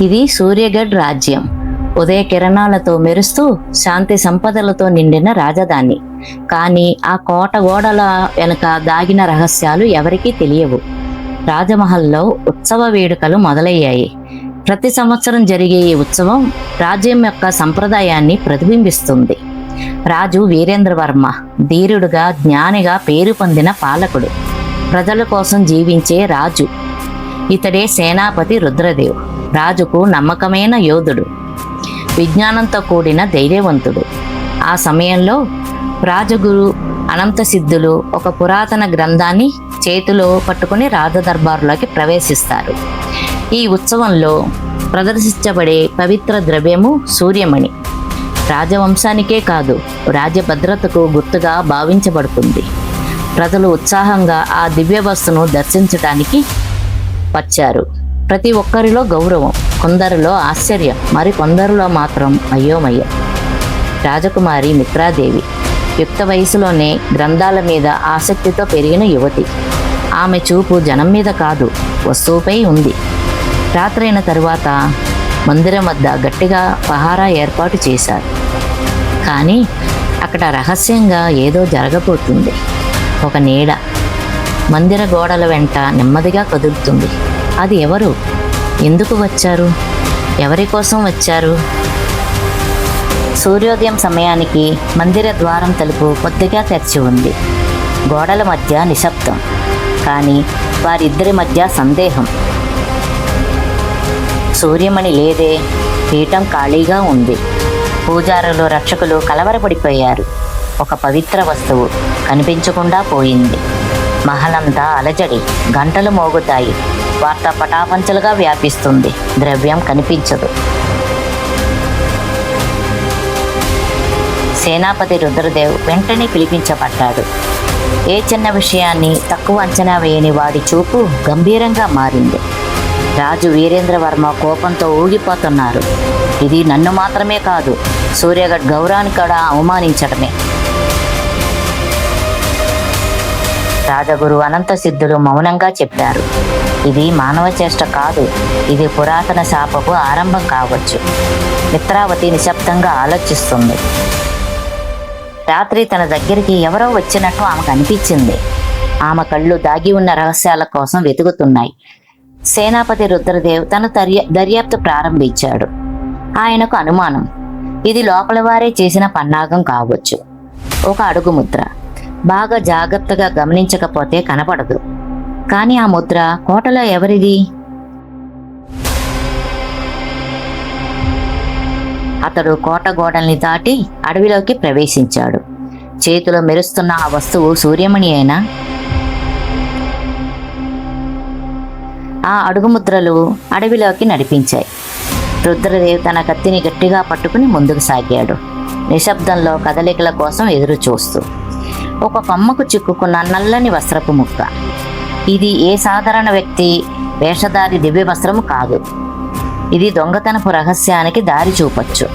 ఇది సూర్యగఢ్ రాజ్యం. ఉదయ కిరణాలతో మెరుస్తూ శాంతి సంపదలతో నిండిన రాజధాని. కానీ ఆ కోట గోడల వెనుక దాగిన రహస్యాలు ఎవరికీ తెలియవు. రాజమహల్లో ఉత్సవ వేడుకలు మొదలయ్యాయి. ప్రతి సంవత్సరం జరిగే ఈ ఉత్సవం రాజ్యం యొక్క సంప్రదాయాన్ని ప్రతిబింబిస్తుంది. రాజు వీరేంద్రవర్మ ధీరుడుగా జ్ఞానిగా పేరు పొందిన పాలకుడు. ప్రజల కోసం జీవించే రాజు. ఇతడే సేనాపతి రుద్రదేవ్. రాజుకు నమ్మకమైన యోధుడు. విజ్ఞానంతో కూడిన ధైర్యవంతుడు. ఆ సమయంలో రాజగురు అనంత సిద్ధులు ఒక పురాతన గ్రంథాన్ని చేతిలో పట్టుకుని రాజదర్బారులోకి ప్రవేశిస్తారు. ఈ ఉత్సవంలో ప్రదర్శించబడే పవిత్ర ద్రవ్యము సూర్యమణి. రాజవంశానికే కాదు రాజ్యభద్రతకు గుర్తుగా భావించబడుతుంది. ప్రజలు ఉత్సాహంగా ఆ దివ్య వస్తును దర్శించడానికి వచ్చారు. ప్రతి ఒక్కరిలో గౌరవం కొందరిలో ఆశ్చర్యం మరి కొందరిలో మాత్రం అయోమయం. రాజకుమారి మిత్రాదేవి యుక్త వయసులోనే గ్రంథాల మీద ఆసక్తితో పెరిగిన యువతి. ఆమె చూపు జనం మీద కాదు వస్తువుపై ఉంది. రాత్రైన తరువాత మందిరం వద్ద గట్టిగా పహారా ఏర్పాటు చేశారు. కానీ అక్కడ రహస్యంగా ఏదో జరగబోతుంది. ఒక నీడ మందిర గోడల వెంట నెమ్మదిగా కదులుతుంది. అది ఎవరు? ఎందుకు వచ్చారు? ఎవరి కోసం వచ్చారు? సూర్యోదయం సమయానికి మందిర ద్వారం తలుపు కొద్దిగా తెరిచి ఉంది. గోడల మధ్య నిశ్శబ్దం కానీ వారిద్దరి మధ్య సందేహం. సూర్యమణి లేదే పీఠం ఖాళీగా ఉంది. పూజారులు రక్షకులు కలవరపడిపోయారు. ఒక పవిత్ర వస్తువు కనిపించకుండా పోయింది. మహలంతా అలజడి గంటలు మోగుతాయి. వార్త పటాపంచలుగా వ్యాపిస్తుంది. ద్రవ్యం కనిపించదు. సేనాపతి రుద్రదేవ్ వెంటనే పిలిపించబడ్డాడు. ఏ చిన్న విషయాన్ని తక్కువ అంచనా వేయని వాడి చూపు గంభీరంగా మారింది. రాజు వీరేంద్రవర్మ కోపంతో ఊగిపోతున్నారు. ఇది నన్ను మాత్రమే కాదు సూర్యగఢ్ గౌరాన్ని కూడా అవమానించడమే. రాజగురు అనంత సిద్ధులు మౌనంగా చెప్పారు. ఇది మానవ చేష్ట కాదు ఇది పురాతన శాపపు ఆరంభం కావచ్చు. మిత్రావతి నిశ్శబ్దంగా ఆలోచిస్తుంది. రాత్రి తన దగ్గరికి ఎవరో వచ్చినట్టు ఆమెకు అనిపించింది. ఆమె కళ్ళు దాగి ఉన్న రహస్యాల కోసం వెతుకుతున్నాయి. సేనాపతి రుద్రదేవ్ తన దర్యా దర్యాప్తు ప్రారంభించాడు. ఆయనకు అనుమానం ఇది లోపల వారే చేసిన పన్నాగం కావచ్చు. ఒక అడుగు ముద్ర బాగా జాగ్రత్తగా గమనించకపోతే కనపడదు. కానీ ఆ ముద్ర కోటలో ఎవరిది? అతడు కోట గోడల్ని దాటి అడవిలోకి ప్రవేశించాడు. చేతిలో మెరుస్తున్న ఆ వస్తువు సూర్యమణి అయినా? ఆ అడుగుముద్రలు అడవిలోకి నడిపించాయి. రుద్రదేవ్ తన కత్తిని గట్టిగా పట్టుకుని ముందుకు సాగాడు. నిశ్శబ్దంలో కదలికల కోసం ఎదురు చూస్తూ ఒక కొమ్మకు చిక్కుకున్న నల్లని వస్త్రపు ముక్క. ఇది ఏ సాధారణ వ్యక్తి? వేషధారి దివ్య వస్త్రము కాదు. ఇది దొంగతనపు రహస్యానికి దారి చూపొచ్చు.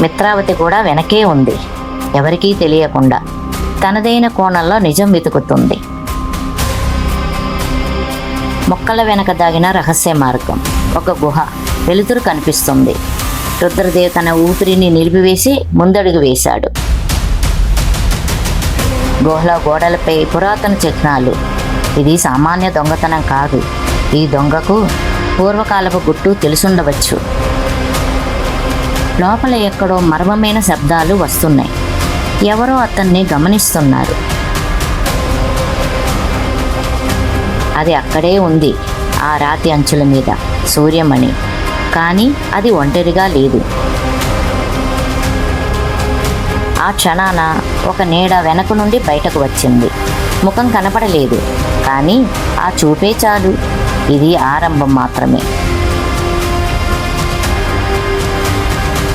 మిత్రావతి కూడా వెనకే ఉంది. ఎవరికీ తెలియకుండా తనదైన కోణంలో నిజం వెతుకుతుంది. మొక్కల వెనక దాగిన రహస్య మార్గం. ఒక గుహ వెలుతురు కనిపిస్తుంది. రుద్రదేవ్ తన ఊపిరిని నిలిపివేసి ముందడుగు వేశాడు. గుహల గోడలపై పురాతన చిహ్నాలు. ఇది సామాన్య దొంగతనం కాదు. ఈ దొంగకు పూర్వకాలపు గుట్టు తెలుసుండవచ్చు. లోపల ఎక్కడో మర్మమైన శబ్దాలు వస్తున్నాయి. ఎవరో అతన్ని గమనిస్తున్నారు. అది అక్కడే ఉంది ఆ రాతి అంచుల మీద. సూర్యమణి. కానీ అది ఒంటరిగా లేదు. క్షణాన ఒక నీడ వెనక నుండి బయటకు వచ్చింది. ముఖం కనపడలేదు కానీ ఆ చూపే చాలు. ఇది ఆరంభం మాత్రమే.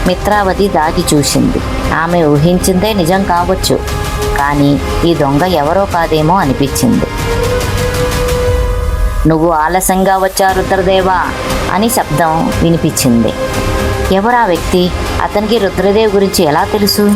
మిత్రావతి దాగి చూసింది. ఆమె ఊహించిందే నిజం కావచ్చు కానీ ఈ దొంగ ఎవరో కాదేమో అనిపించింది. నువ్వు ఆలస్యంగా వచ్చా రుద్రదేవా? అని శబ్దం వినిపించింది. ఎవరా ఆ వ్యక్తి? అతనికి రుద్రదేవ్ గురించి ఎలా తెలుసు?